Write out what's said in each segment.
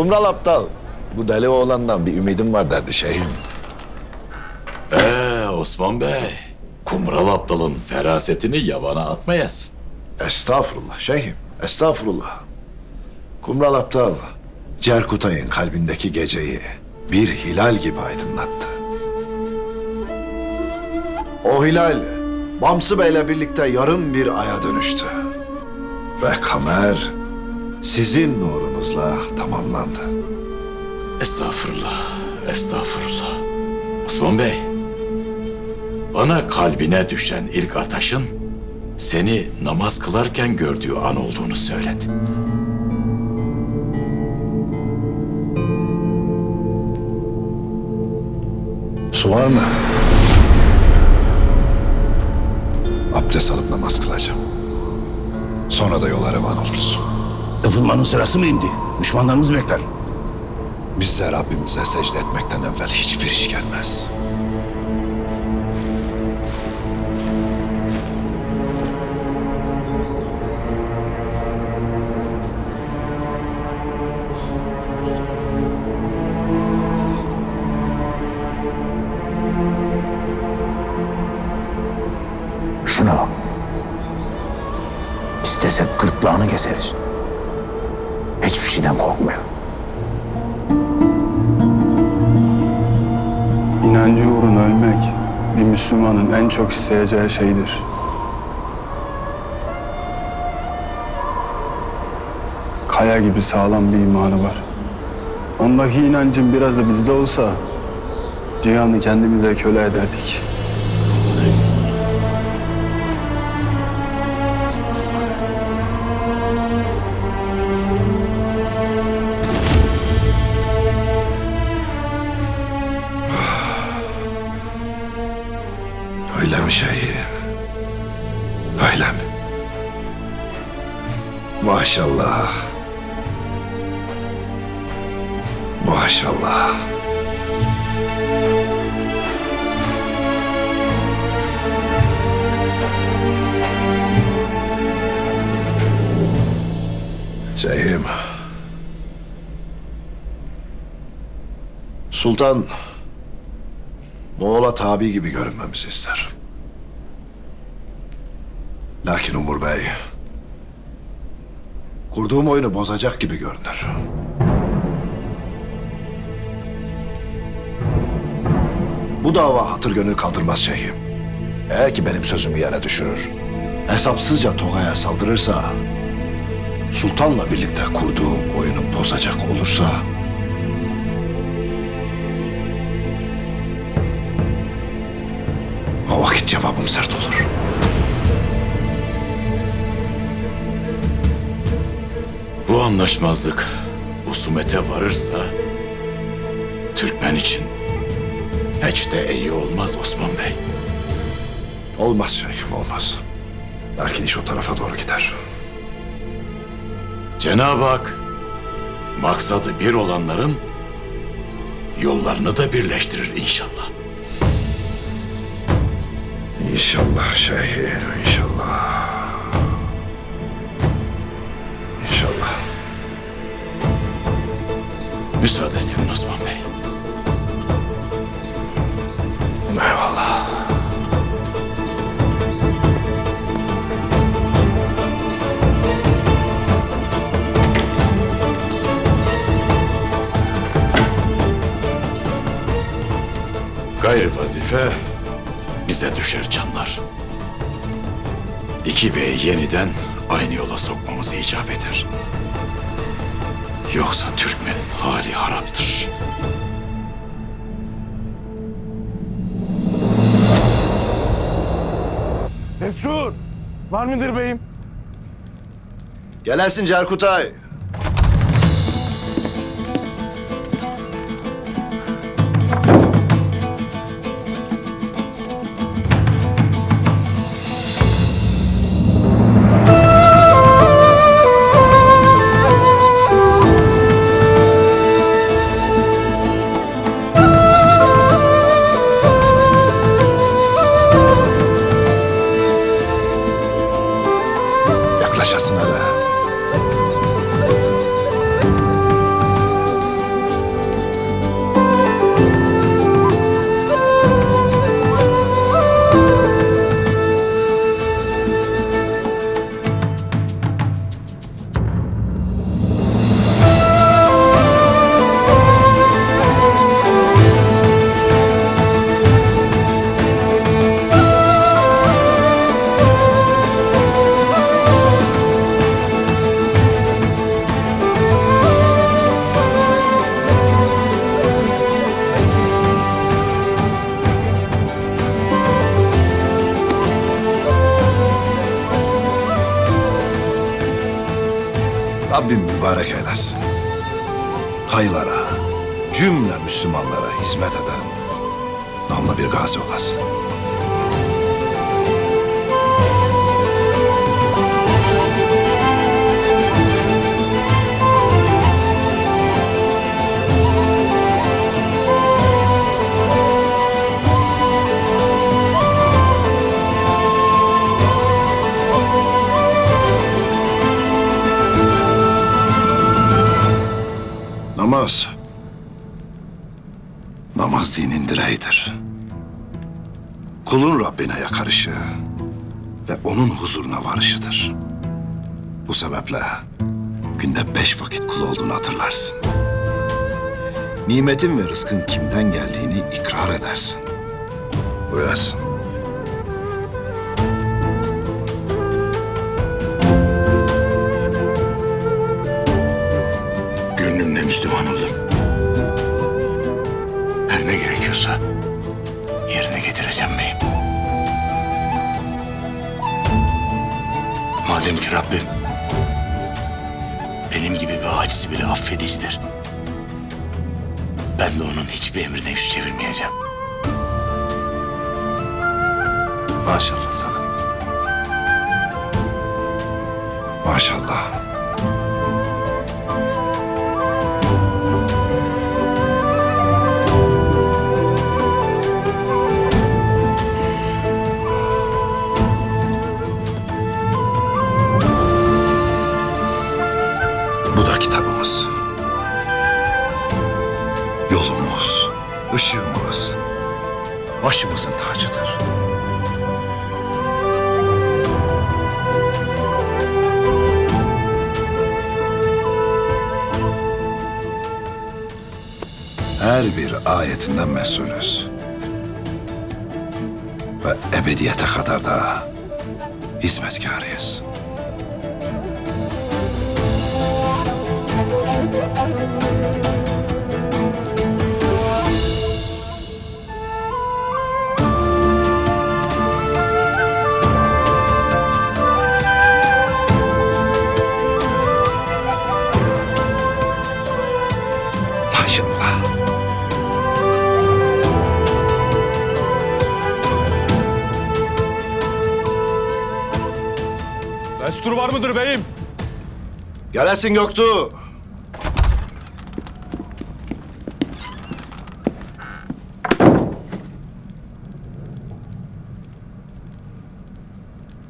Kumral aptal. Bu deli oğlandan bir ümidim var derdi şeyhim. Ee Osman Bey, Kumral Aptal'ın ferasetini yabana atmayasın. Estağfurullah şeyhim, estağfurullah. Kumral aptal, Cerkutay'ın kalbindeki geceyi bir hilal gibi aydınlattı. O hilal, Bamsı Bey'le birlikte yarım bir aya dönüştü. Ve kamer sizin nurunuzla tamamlandı. Estağfurullah, estağfurullah. Osman Bey, bana kalbine düşen ilk ataşın seni namaz kılarken gördüğü an olduğunu söyledi. Su var mı? Abdest alıp namaz kılacağım. Sonra da yola revan oluruz. Yapılmanın sırası mı indi? Düşmanlarımız bekler. Bize Rabbimize secde etmekten evvel hiçbir iş gelmez. Şuna bak. İstesek gırtlağını keseriz. Şeyden korkmuyor. İnancı uğruna ölmek bir Müslümanın en çok isteyeceği şeydir. Kaya gibi sağlam bir imanı var. Ondaki inancın biraz da bizde olsa cihanı kendimize köle ederdik. Maşallah. Maşallah. Şeyhim. Sultan Moğol'a tabi gibi görünmemizi ister. Lakin Umur Bey, kurduğum oyunu bozacak gibi görünür. Bu dava hatır gönül kaldırmaz şeyhim. Eğer ki benim sözümü yere düşürür, hesapsızca Toga'ya saldırırsa, Sultan'la birlikte kurduğum oyunu bozacak olursa, o vakit cevabım sert olur. Anlaşmazlık husumete varırsa Türkmen için hiç de iyi olmaz Osman Bey. Olmaz şeyhim, olmaz. Lakin iş o tarafa doğru gider. Cenab-ı Hak maksadı bir olanların yollarını da birleştirir inşallah. İnşallah şeyhim, inşallah. İnşallah. Müsaade senin Osman Bey. Eyvallah. Gayrı vazife bize düşer canlar. İki beyi yeniden aynı yola sokmamız icap eder. Yoksa Türkmen'in hali haraptır. Destur! Var mıdır beyim? Gelesin Cerkutay. Rabbim mübarek eylesin. Hayırlara, cümle Müslümanlara hizmet eden namlı bir gazi olasın. Namaz dinin direğidir. Kulun Rabbine yakarışı ve onun huzuruna varışıdır. Bu sebeple günde beş vakit kul olduğunu hatırlarsın. Nimetin ve rızkın kimden geldiğini ikrar edersin. Buyurasın. Gönlümle Müslüman oldum. Gerekiyorsa yerine getireceğim beyim. Madem ki Rabbim benim gibi bir acizi bile affedicidir. Ben de onun hiçbir emrine yüz çevirmeyeceğim. Maşallah sana. Maşallah. Yolumuz, ışığımız, başımızın tacıdır. her bir ayetinden mesulüz. Ve ebediyete kadar da hizmetkarıyız. Var mıdır beyim? Gelesin Göktuğ.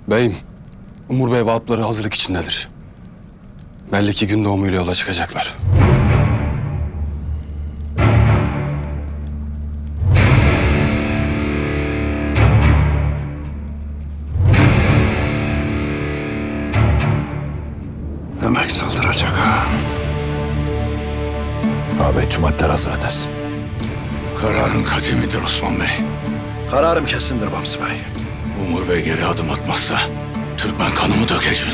Beyim, Umur Bey vahapları hazırlık içindedir. Belli ki gün doğumuyla yola çıkacaklar. Ağabey tümatlar hazır edesin. Kararın katimidir Osman Bey. Kararım kesindir Bamsı Bey. Umur Bey geri adım atmazsa Türkmen kanımı dökeceksin.